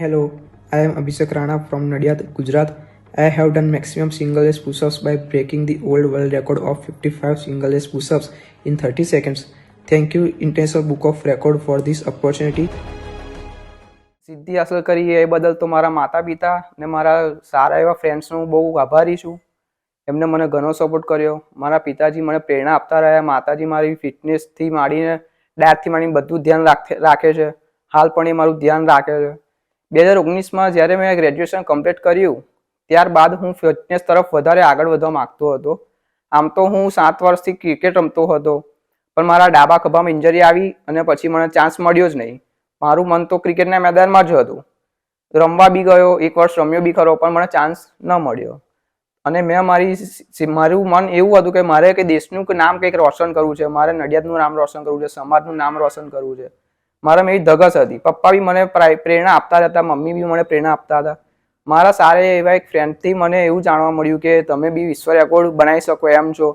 Hello, I am Abhishek Rana from Nadiad, Gujarat. I have done maximum single leg push-ups by breaking the old world record of 55 single leg push-ups in 30 seconds. Thank you International Book of Record for this opportunity. સિદ્ધિ હાંસલ કરી એ બદલ તો મારા માતા પિતા ને મારા સારા એવા ફ્રેન્ડ્સનો બહુ આભારી છું એમને મને ઘણો સપોર્ટ કર્યો મારા પિતાજી મને પ્રેરણા આપતા રહ્યા માતાજી મારી ફિટનેસથી માંડીને ડાયટથી માંડીને બધું ધ્યાન રાખે રાખે છે હાલ પણ એ મારું ધ્યાન રાખે છે બે હજાર ઓગણીસમાં જ્યારે મેં ગ્રેજ્યુએશન કમ્પ્લીટ કર્યું, ત્યારબાદ હું ફિટનેસ તરફ વધારે આગળ વધવા માંગતો હતો. આમ તો હું સાત વર્ષથી ક્રિકેટ રમતો હતો, પણ મારા ડાબા ખભામાં ઇન્જરી આવી અને પછી મને ચાન્સ મળ્યો જ નહીં. મારું મન તો ક્રિકેટના મેદાનમાં જ હતું. રમવા બી ગયો, એક વર્ષ રમ્યો બી ખરો, પણ મને ચાન્સ ન મળ્યો. અને મેં મારી મારું મન એવું હતું કે મારે કે દેશનું નામ કંઈક રોશન કરવું છે, મારે નડિયાદનું નામ રોશન કરવું છે, સમાજનું નામ રોશન કરવું છે. મારામાં મેં ધગસ હતી. પપ્પા બી મને પ્રેરણા આપતા હતા, મમ્મી બી મને પ્રેરણા આપતા હતા. મારા સારા એવા એક ફ્રેન્ડથી મને એવું જાણવા મળ્યું કે તમે બી વિશ્વ રેકોર્ડ બનાવી શકો એમ છો.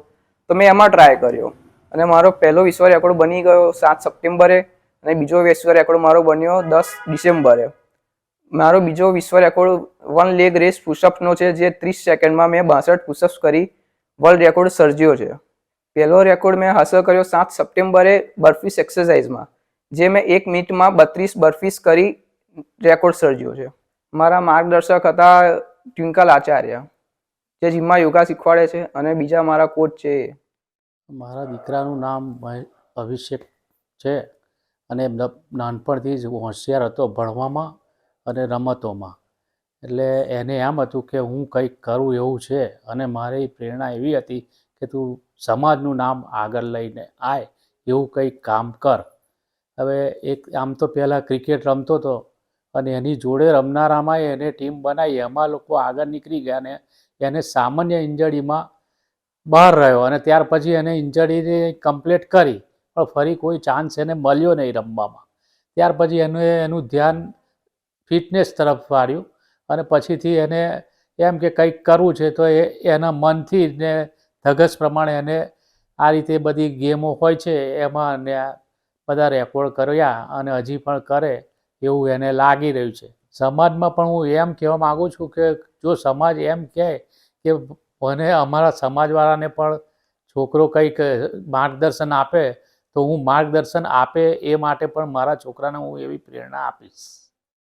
તો મેં એમાં ટ્રાય કર્યો. અને મારો પહેલો વિશ્વ રેકોર્ડ બની ગયો સાત સપ્ટેમ્બરે અને બીજો વિશ્વ રેકોર્ડ મારો બન્યો દસ ડિસેમ્બરે. મારો બીજો વિશ્વ રેકોર્ડ વન લેગ રેસ પુશઅપનો છે, જે ત્રીસ સેકન્ડમાં મેં બાસઠ પુશઅપ્સ કરી. વર્લ્ડ રેકોર્ડ સર્જ્યો છે. પહેલો રેકોર્ડ મેં હાંસલ કર્યો સાત સપ્ટેમ્બરે બર્ફીસ એક્સરસાઇઝમાં. જે મેં એક મિનિટમાં બત્રીસ બરફીસ કરી રેકોર્ડ સર્જ્યો છે. મારા માર્ગદર્શક હતા ટ્વિંકલ આચાર્ય, જે જીમમાં યોગા શીખવાડે છે અને બીજા મારા કોચ છે મારા દીકરાનું નામ અભિષેક છે અને નાનપણથી જ હોશિયાર હતો ભણવામાં અને રમતોમાં. એટલે એને એમ હતું કે હું કંઈક કરું એવું છે અને મારી પ્રેરણા એવી હતી કે તું સમાજનું નામ આગળ લઈને આય, એવું કંઈક કામ કર. હવે એક આમ તો પહેલાં ક્રિકેટ રમતો હતો અને એની જોડે રમનારામાં એને ટીમ બનાવી. એમાં લોકો આગળ નીકળી ગયા ને એને સામાન્ય ઇન્જરીમાં બહાર રહ્યો અને ત્યાર પછી એને ઇન્જરીને કમ્પ્લીટ કરી. પણ ફરી કોઈ ચાન્સ એને મળ્યો નહીં રમવામાં. ત્યાર પછી એનું એનું ધ્યાન ફિટનેસ તરફ વાળ્યું અને પછીથી એને એમ કે કંઈક કરવું છે તો એ એના મનથી ને ધગસ પ્રમાણે એને આ રીતે બધી ગેમો હોય છે એમાં એને બધા રેકોર્ડ કર્યા અને હજી પણ કરે એવું એને લાગી રહ્યું છે. સમાજમાં પણ હું એમ કહેવા માગું છું કે જો સમાજ એમ કહે કે મને અમારા સમાજવાળાને પણ છોકરો કંઈક માર્ગદર્શન આપે, તો હું માર્ગદર્શન આપે એ માટે પણ મારા છોકરાને હું એવી પ્રેરણા આપીશ.